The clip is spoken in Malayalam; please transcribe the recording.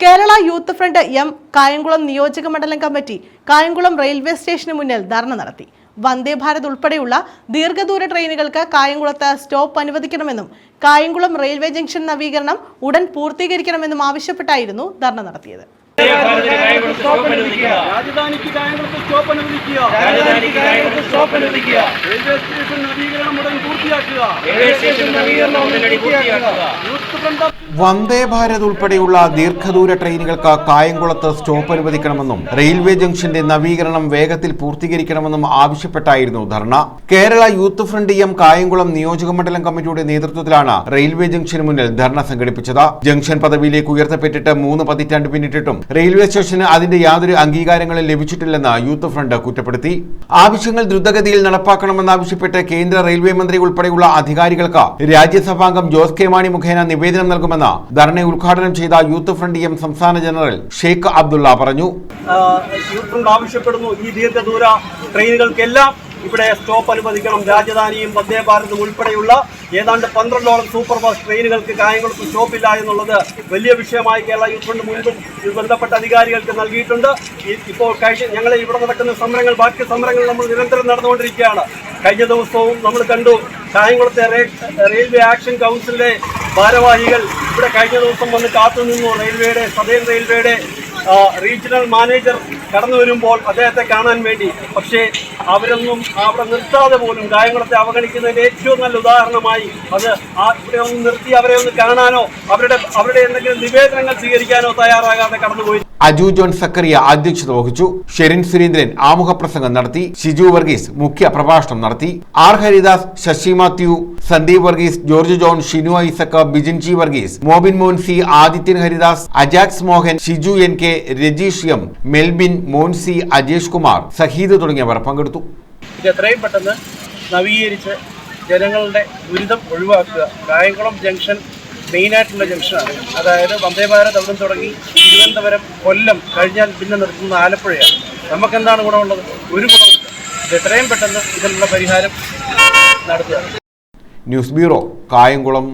Kerala youth front M Kayamkulam നിയോജക മണ്ഡലം കമ്മിറ്റി കായംകുളം റെയിൽവേ സ്റ്റേഷന് മുന്നിൽ ധർണ നടത്തി. വന്ദേ ഭാരത് ഉൾപ്പെടെയുള്ള ദീർഘദൂര ട്രെയിനുകൾക്ക് കായംകുളത്ത് സ്റ്റോപ്പ് അനുവദിക്കണമെന്നും കായംകുളം റെയിൽവേ ജംഗ്ഷൻ നവീകരണം ഉടൻ പൂർത്തീകരിക്കണമെന്നും ആവശ്യപ്പെട്ടായിരുന്നു ധർണ നടത്തിയത്. രാജധാനിക്ക് സ്റ്റോപ്പ് അനുവദിക്കുക. രാജധാനിക്ക് കായംകുളത്ത് സ്റ്റോപ്പ് അനുവദിക്കുക. റെയിൽവേ സ്റ്റേഷൻ നവീകരണം ഉടൻ പൂർത്തിയാക്കുക. റെയിൽവേ സ്റ്റേഷൻ നവീകരണം ഉടനടി പൂർത്തിയാക്കുക. Youth front of Vande Bharat ഉൾപ്പെടെയുള്ള ദീർഘദൂര ട്രെയിനുകൾക്ക് കായംകുളത്ത് സ്റ്റോപ്പ് അനുവദിക്കണമെന്നും റെയിൽവേ ജംഗ്ഷന്റെ നവീകരണം വേഗത്തിൽ പൂർത്തീകരിക്കണമെന്നും ആവശ്യപ്പെട്ടായിരുന്നു ധർണ. Kerala youth front M Kayamkulam നിയോജക മണ്ഡലം കമ്മിറ്റിയുടെ നേതൃത്വത്തിലാണ് റെയിൽവേ ജംഗ്ഷന് മുന്നിൽ ധർണ സംഘടിപ്പിച്ചത്. ജംഗ്ഷൻ പദവിയിലേക്ക് ഉയർത്തപ്പെട്ടിട്ട് മൂന്ന് പതിറ്റാണ്ട് പിന്നിട്ടിട്ടും റെയിൽവേ സ്റ്റേഷന് അതിന്റെ യാതൊരു അംഗീകാരങ്ങളും ലഭിച്ചിട്ടില്ലെന്ന് യൂത്ത് ഫ്രണ്ട് കുറ്റപ്പെടുത്തി. ആവശ്യങ്ങൾ ദ്രുതഗതിയിൽ നടപ്പാക്കണമെന്നാവശ്യപ്പെട്ട് കേന്ദ്ര റെയിൽവേ മന്ത്രി ഉൾപ്പെടെയുള്ള അധികാരികൾക്ക് രാജ്യസഭാംഗം ജോസ് കെ മാണി മുഖേന നിവേദനം നൽകുമെന്ന് ധർണ ഉദ്ഘാടനം ചെയ്ത യൂത്ത് ഫ്രണ്ട് എം സംസ്ഥാന ജനറൽ ഷെയ്ഖ് അബ്ദുള്ള പറഞ്ഞു. യൂത്ത് ഫ്രണ്ട് ആവശ്യപ്പെടുന്നു ഈ ദീർഘദൂര ട്രെയിനുകൾക്കെല്ലാം ഇവിടെ സ്റ്റോപ്പ് അനുവദിക്കണം. രാജധാനിയും വന്ദേ ഭാരതും ഉൾപ്പെടെയുള്ള ഏതാണ്ട് പന്ത്രണ്ടോളം സൂപ്പർ ഫാസ്റ്റ് ട്രെയിനുകൾക്ക് കായംകുളത്ത് സ്റ്റോപ്പില്ല എന്നുള്ളത് വലിയ വിഷയമായി കേരള യൂത്ത് ഫണ്ട് മുൻപും ബന്ധപ്പെട്ട അധികാരികൾക്ക് നൽകിയിട്ടുണ്ട്. ഇപ്പോൾ കഴിഞ്ഞ ഞങ്ങൾ ഇവിടെ നടക്കുന്ന സമരങ്ങൾ ബാക്കി സമരങ്ങൾ നമ്മൾ നിരന്തരം നടന്നുകൊണ്ടിരിക്കുകയാണ്. കഴിഞ്ഞ ദിവസവും നമ്മൾ കണ്ടു കായംകുളത്തെ റെയിൽവേ ആക്ഷൻ കൗൺസിലിലെ ഭാരവാഹികൾ ഇവിടെ കഴിഞ്ഞ ദിവസം വന്ന് കാത്തുനിന്നു. റെയിൽവേയുടെ സതേൺ റെയിൽവേയുടെ റീജിയണൽ മാനേജർ കടന്നു വരുമ്പോൾ അദ്ദേഹത്തെ കാണാൻ വേണ്ടി. പക്ഷേ അവരൊന്നും അവിടെ നിർത്താതെ പോലും ഗായങ്ങളത്തെ അവഗണിക്കുന്നതിന്റെ ഏറ്റവും നല്ല ഉദാഹരണമായി അത് ആ ഇവിടെ ഒന്ന് നിർത്തി അവരെ ഒന്ന് കാണാനോ അവരുടെ അവരുടെ എന്തെങ്കിലും നിവേദനങ്ങൾ സ്വീകരിക്കാനോ തയ്യാറാകാതെ കടന്നുപോയി. അജു ജോൺ സക്കറിയ അധ്യക്ഷത വഹിച്ചു. ഷെരിൻ സുരേന്ദ്രൻ ആമുഖ പ്രസംഗം നടത്തി. ഷിജു വർഗീസ് മുഖ്യ പ്രഭാഷണം നടത്തി. R Haridas Sasi Mathew Sandeep Varghese George John Shinu Isaac Bijin G Varghese Mobin Monsy Adithyan Haridas Ajax Mohan Shiju N K Rajeesh M Melbin Monsy Ajesh Kumar Saheed തുടങ്ങിയവർ പങ്കെടുത്തു. ഇത് എത്രയും പെട്ടെന്ന് നവീകരിച്ച് ജനങ്ങളുടെ ദുരിതം ഒഴിവാക്കുക. കായംകുളം ജംഗ്ഷൻ മെയിനായിട്ടുള്ള ജംഗ്ഷനാണ്. അതായത് വന്ദേ ഭാരത് അവിടെ തുടങ്ങി തിരുവനന്തപുരം കൊല്ലം കഴിഞ്ഞാൽ പിന്നെ നിർത്തുന്ന ആലപ്പുഴയാണ്. നമുക്കെന്താണ് ഗുണമുള്ളത്? ഒരു ഗുണമുണ്ട്. ഇത് എത്രയും പെട്ടെന്ന് ഇതിനുള്ള പരിഹാരം നടത്തുക. News bureau Kayamkulam.